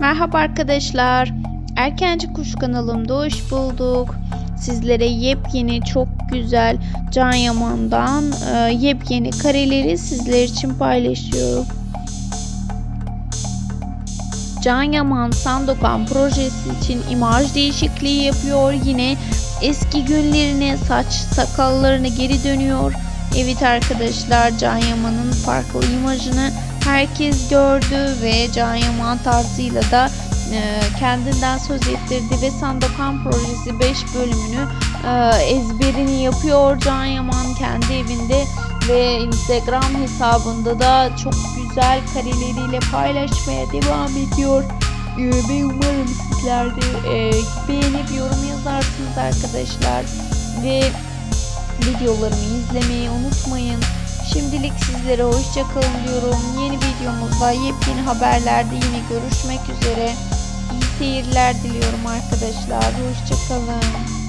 Merhaba arkadaşlar. Erkenci Kuş kanalımda hoş bulduk. Sizlere yepyeni çok güzel Can Yaman'dan e, yepyeni kareleri sizler için paylaşıyorum. Can Yaman Sandokan projesi için imaj değişikliği yapıyor. Yine eski günlerine saç sakallarına geri dönüyor. Evet arkadaşlar Can Yaman'ın farklı imajını herkes gördü ve Can Yaman tarzıyla da e, kendinden söz ettirdi ve Sandokan projesi 5 bölümünü e, ezberini yapıyor Can Yaman kendi evinde ve Instagram hesabında da çok güzel kareleriyle paylaşmaya devam ediyor. E, ve umarım sizler de beğenip yorum yazarsınız arkadaşlar ve videolarımı izlemeyi unutmayın. Şimdilik sizlere hoşçakalın diyorum. Yeni videomuzda yepyeni haberlerde yine görüşmek üzere. İyi seyirler diliyorum arkadaşlar. Hoşçakalın.